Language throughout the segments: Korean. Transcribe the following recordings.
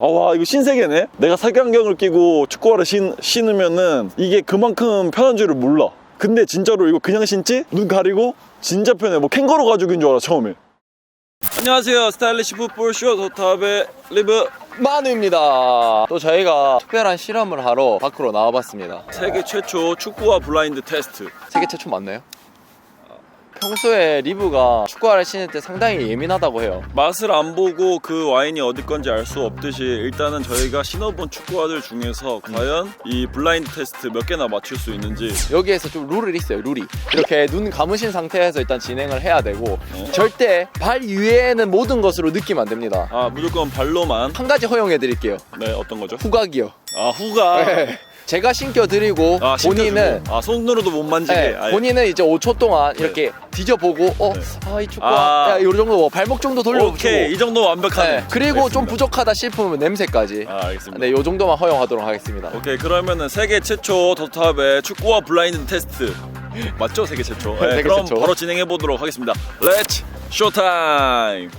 아, 와, 이거 신세계네? 내가 색안경을 끼고 축구화를 신, 신으면은 이게 그만큼 편한 줄을 몰라. 근데 진짜로 이거 그냥 신지? 눈 가리고? 진짜 편해. 뭐 캥거루 가죽인 줄 알아, 처음에. 안녕하세요. 스타일리시 풋볼 쇼 도탑의 리브. 만우입니다. 또 저희가 특별한 실험을 하러 밖으로 나와봤습니다. 세계 최초 축구화 블라인드 테스트. 세계 최초 맞나요? 평소에 리브가 축구화를 신을 때 상당히 예민하다고 해요. 맛을 안 보고 그 와인이 어디 건지 알 수 없듯이 일단은 저희가 신어본 축구화들 중에서 과연 이 블라인드 테스트 몇 개나 맞출 수 있는지 여기에서 좀 룰이 있어요, 룰이. 이렇게 눈 감으신 상태에서 일단 진행을 해야 되고 네. 절대 발 위에는 모든 것으로 느끼면 안 됩니다. 아 무조건 발로만 한 가지 허용해 드릴게요. 네 어떤 거죠? 후각이요. 아 후가 네. 제가 신겨 드리고 아, 본인은 신겨주고. 아 손으로도 못 만지게 네, 아예. 본인은 이제 5초 동안 이렇게 뒤져보고 어, 네. 아, 이 축구화 아. 야, 이 정도 뭐 발목 정도 돌려주고 오케이 이 정도 완벽하네 네, 그리고 좀 알겠습니다. 부족하다 싶으면 냄새까지 아 알겠습니다 네, 요 정도만 허용하도록 하겠습니다. 오케이 그러면은 세계 최초 더탑의 축구화 블라인드 테스트 맞죠 세계 최초 네, 세계 그럼 최초. 바로 진행해 보도록 하겠습니다 렛츠 쇼타임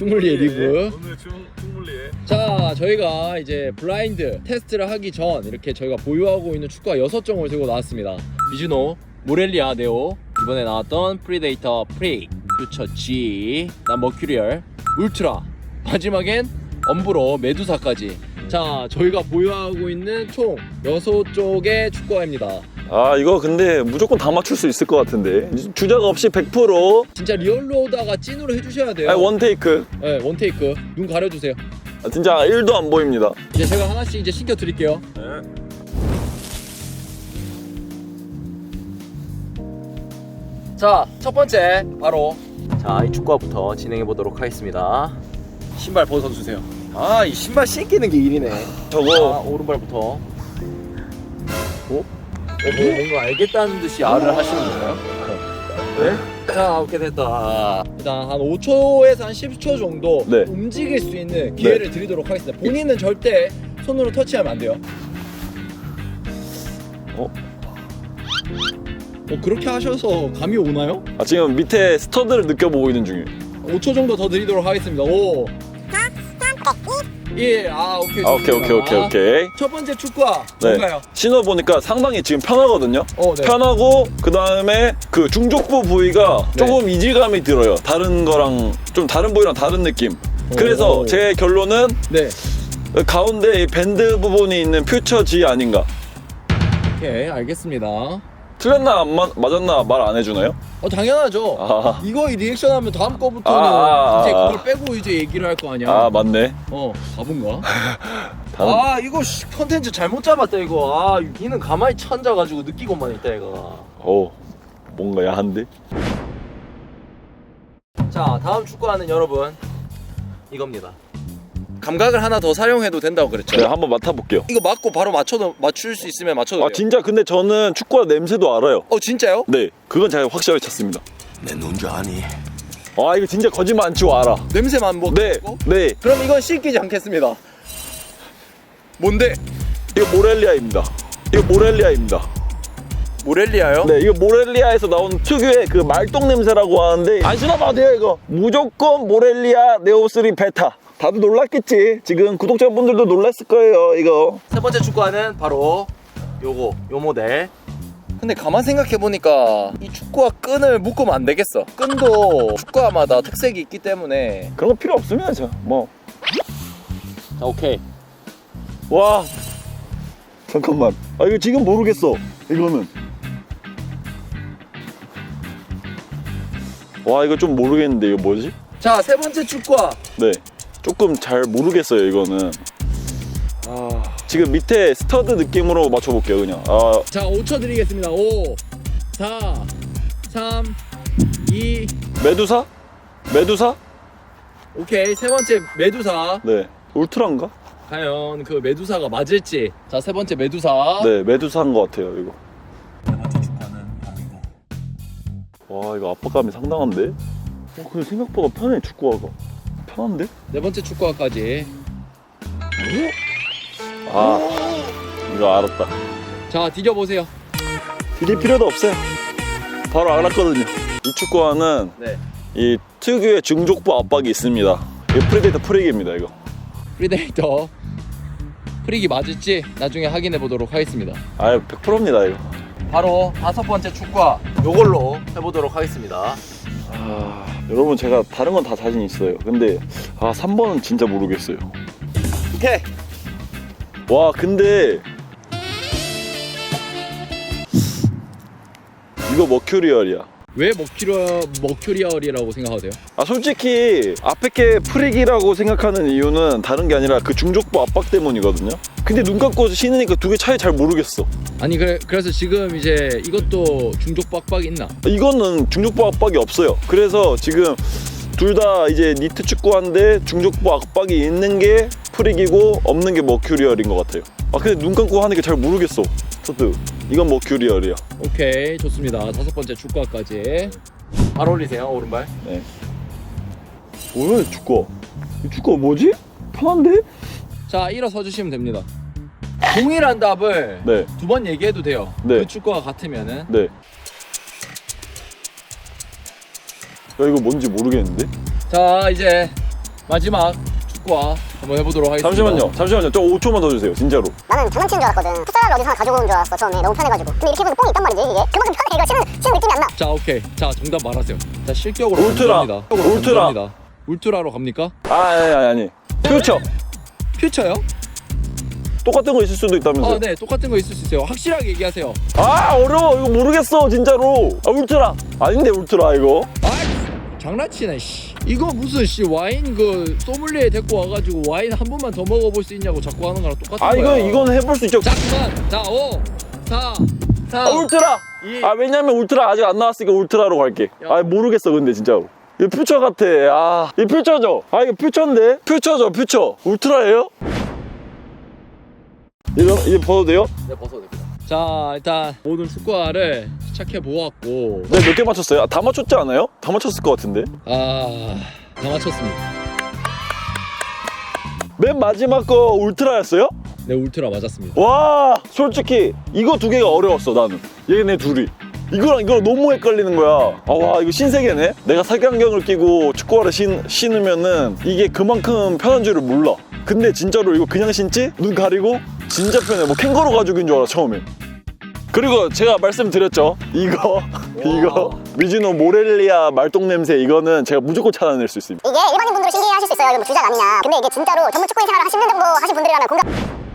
충물리의 리브. 오늘 충분리에 자, 저희가 이제 블라인드 테스트를 하기 전 이렇게 저희가 보유하고 있는 축구화 6종을 들고 나왔습니다. 미즈노, 모렐리아 네오, 이번에 나왔던 프리데이터 프리, 퓨처 G, 난 머큐리얼, 울트라, 마지막엔 엄브로, 메두사까지. 자, 저희가 보유하고 있는 총 6쪽의 축구화입니다. 아 이거 근데 무조건 다 맞출 수 있을 것 같은데 주작 없이 100% 진짜 리얼로다가 찐으로 해주셔야 돼요. 아, 원테이크 네, 원테이크. 눈 가려주세요. 아, 진짜 1도 안 보입니다 이제 제가 하나씩 이제 신겨 드릴게요. 자, 첫 번째 바로 자, 이 축구화부터 진행해 보도록 하겠습니다. 신발 벗어 주세요. 아, 이 신발 신기는 게 일이네. 자, 저거 오른발부터. 어? 어, 뭐 뭔가 알겠다는 듯이 알을 하시는 건가요? 네? 자, 오케이 됐다. 일단 한 5초에서 한 10초 정도 네. 움직일 수 있는 기회를 드리도록 하겠습니다. 본인은 절대 손으로 터치하면 안 돼요. 어? 어, 그렇게 하셔서 감이 오나요? 아, 지금 밑에 스터드를 느껴보고 있는 중이에요 5초 정도 더 드리도록 하겠습니다. 5 1 아, 오케이. 아, 오케이 오케이 좋습니다. 오케이 오케이 첫 번째 축구화 네. 뭔가요? 신어 보니까 상당히 지금 편하거든요 어, 네. 편하고 그 다음에 그 중족부 부위가 네. 조금 이질감이 들어요 다른 거랑 좀 다른 부위랑 다른 느낌 그래서 오. 제 결론은 네. 가운데 이 밴드 부분이 있는 퓨처 G 아닌가 오케이, 알겠습니다. 틀렸나 안 마- 맞았나 말 안 해주나요? 어, 당연하죠. 아, 이거 리액션 하면 다음 거부터는 아, 아, 이제 아. 그걸 빼고 이제 얘기를 할 거 아니야. 아 맞네 어, 바본가? 다른 아, 이거 씨, 컨텐츠 잘못 잡았다 이거. 아, 니는 가만히 천자 가지고 느끼고만 있다 이거. 어 뭔가 야한데 자, 다음 축구하는 여러분 이겁니다. 감각을 하나 더 사용해도 된다고 그랬죠. 네 한번 맡아볼게요 이거 맞고 바로 맞춰도 맞출 수 있으면 맞춰도 돼요. 아 진짜 근데 저는 축구화 냄새도 알아요 어, 진짜요? 네 그건 제가 확실하게 찾습니다 내 눈줄 아니? 아 이거 진짜 거짓말 안 치고 알아 냄새만 뭐 네 맡고? 네. 그럼 이건 씻기지 않겠습니다. 뭔데? 이거 모렐리아입니다 이거 모렐리아입니다 모렐리아요? 네, 이거 모렐리아에서 나온 특유의 그 말똥 냄새라고 하는데 안 신어봐도 돼요, 이거. 무조건 모렐리아 네오3 베타. 다들 놀랐겠지. 지금 구독자분들도 놀랐을 거예요, 이거. 세 번째 축구화는 바로 요거 요 모델 근데 가만 생각해 보니까 이 축구화 끈을 묶으면 안 되겠어 끈도 축구화마다 특색이 있기 때문에 그런 거 필요 없으면 저 뭐. 자 오케이 와. 잠깐만. 아, 이거 지금 모르겠어. 이거는. 와, 이거 좀 모르겠는데, 이거 뭐지? 자 세 번째 축구화 네. 조금 잘 모르겠어요, 이거는. 아, 지금 밑에 스터드 느낌으로 맞춰볼게요, 그냥. 아, 자 5초 드리겠습니다 5 4 3 2 메두사? 메두사? 오케이 세 번째 메두사 네. 울트라인가? 과연 그 메두사가 맞을지 자 세 번째 메두사 네, 메두사인 것 같아요, 이거. 와, 이거 압박감이 상당한데? 어, 근데 생각보다 편해, 축구화가. 편한데? 네 번째 축구화까지 아, 이거 알았다. 자 뒤져보세요 디딜 필요도 없어요. 바로 알았거든요. 이 축구화는 네 이 특유의 중족부 압박이 있습니다. 이거 프리데이터 프리기입니다 이거. 프리데이터 프리기 맞을지 나중에 확인해 보도록 하겠습니다. 아 100%입니다 이거. 바로 다섯 번째 축과 요걸로 해보도록 하겠습니다. 아, 여러분 제가 다른 건 다 자신 있어요. 근데 아 3번은 진짜 모르겠어요. 오케이. 와 근데 이거 머큐리얼이야. 왜 머큐리얼, 머큐리얼이라고 생각하세요? 아 솔직히 앞에 게 프릭이라고 생각하는 이유는 다른 게 아니라 그 중족부 압박 때문이거든요. 근데 눈 감고 신으니까 두 개 차이 잘 모르겠어. 아니 그래, 그래서 지금 이제 이것도 중족 빡빡 있나? 이거는 중족부 압박이 없어요. 그래서 지금 둘 다 이제 니트 축구한데 중족부 압박이 있는 게 프릭이고 없는 게 머큐리얼인 것 같아요. 아 근데 눈 감고 하는 게 잘 모르겠어. 저도 이건 머큐리얼이야. 오케이 좋습니다. 다섯 번째 축구까지 바로 올리세요 오른발. 네. 뭐야 축구? 이 축구 뭐지? 편한데? 자 일어서 주시면 됩니다. 동일한 답을 네, 두 번 얘기해도 돼요. 네. 그 축구가 같으면은 네. 야 이거 뭔지 모르겠는데? 자 이제 마지막 축구와 한번 해보도록 하겠습니다. 잠시만요, 잠시만요. 저 5초만 더 주세요, 진짜로. 나는 장난치는 줄 알았거든. 풋살을 어디서 가지고 온줄 알았어 처음에 너무 편해가지고. 근데 이렇게 해보면 뽕이 있단 말이지 이게. 그만큼 편해 이거 치는 치는 느낌이 안 나. 자 오케이 자 정답 말하세요. 자 실격으로 울트라. 검수합니다. 울트라. 검수합니다. 울트라로 갑니까? 아, 아니, 아니, 아니. 퓨처. 퓨처요? 똑같은 거 있을 수도 있다면서요. 아네 똑같은 거 있을 수 있어요. 확실하게 얘기하세요. 아, 어려워. 이거 모르겠어, 진짜로. 아, 울트라. 아닌데, 울트라, 이거. 아 장난치네 씨. 이거 무슨 씨 와인 그 소믈리에 데리고 와가지고 와인 한 번만 더 먹어볼 수 있냐고 자꾸 하는 거랑 똑같은 아, 거야. 이건, 이건 해볼 수 있죠. 자 그만. 자 5, 4, 3. 아, 울트라. 이. 아, 왜냐면 울트라 아직 안 나왔으니까 울트라로 갈게. 아, 모르겠어, 근데, 진짜로. 이거 퓨처 같아. 아, 이 퓨처죠? 아, 이거 퓨처인데? 퓨처죠, 퓨처. 울트라예요? 이거, 이제 벗어도 돼요? 네 벗어도 됩니다. 자 일단 모든 축구화를 시작해 보았고 네, 몇 개 맞췄어요? 아, 다 맞췄지 않아요? 다 맞췄을 것 같은데. 아다 맞췄습니다. 맨 마지막 거 울트라였어요? 네 울트라 맞았습니다. 와, 솔직히 이거 두 개가 어려웠어, 나는. 얘네 둘이. 이거랑 이거랑 너무 헷갈리는 거야. 아, 와, 이거 신세계네? 내가 색안경을 끼고 축구화를 신, 신으면은 이게 그만큼 편한 줄을 몰라. 근데 진짜로 이거 그냥 신지? 눈 가리고? 진짜 편해. 뭐 캥거루 가죽인 줄 알아, 처음에. 그리고 제가 말씀드렸죠. 이거, 이거. 미즈노 모렐리아 말똥 냄새, 이거는 제가 무조건 찾아낼 수 있습니다. 이게 일반인 분들은 신기해하실 수 있어요. 이거 뭐 주작 아니냐. 근데 이게 진짜로 전문 축구인 생활을 한 10년 정도 하신 분들이라면 공감.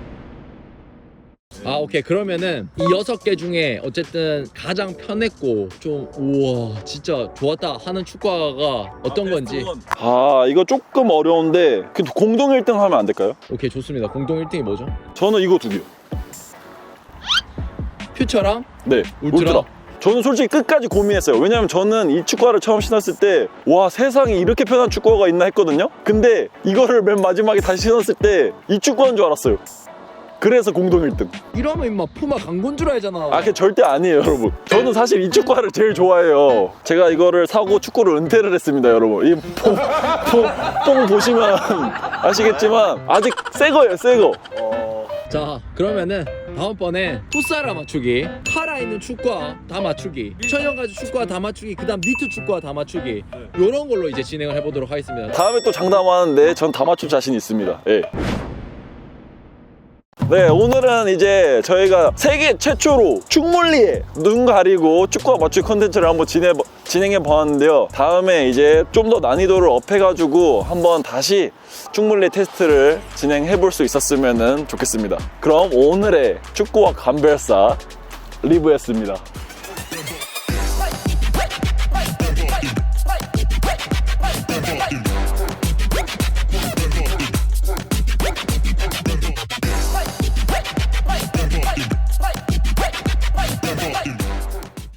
아 오케이 그러면은 이 여섯 개 중에 어쨌든 가장 편했고 좀 우와 진짜 좋았다 하는 축구화가 어떤 건지 아, 이거 조금 어려운데, 그 공동 1등 하면 안 될까요? 오케이 좋습니다. 공동 1등이 뭐죠? 저는 이거 두 개요. 퓨처랑 네, 울트라? 울트라. 저는 솔직히 끝까지 고민했어요. 왜냐면 저는 이 축구화를 처음 신었을 때, 와, 세상에 이렇게 편한 축구화가 있나 했거든요? 근데 이거를 맨 마지막에 다시 신었을 때, 이 축구화인 줄 알았어요. 그래서 공동 1등. 이러면 임마 푸마 강건 줄 알잖아. 아, 그게 절대 아니에요, 여러분. 저는 사실 이 축구화를 제일 좋아해요. 제가 이거를 사고 축구를 은퇴를 했습니다, 여러분. 이 뽕, 뽕, 뽕 보시면 아시겠지만, 아직 새 거예요, 새 거. 자 그러면은 다음번에 풋사라 맞추기 살아있는 축구화 다 맞추기 천연가죽 축구화 다 맞추기 그 다음 니트 축구화 다 맞추기 요런 걸로 이제 진행을 해보도록 하겠습니다 다음에 또 장담하는데 전 다 맞출 자신 있습니다. 예. 네, 오늘은 이제 저희가 세계 최초로 충몰리에 눈 가리고 축구와 맞추기 컨텐츠를 한번 진행, 진행해 보았는데요. 다음에 이제 좀 더 난이도를 업해가지고 한번 다시 충몰리 테스트를 진행해 볼 수 있었으면 좋겠습니다. 그럼 오늘의 축구와 감별사 리브였습니다.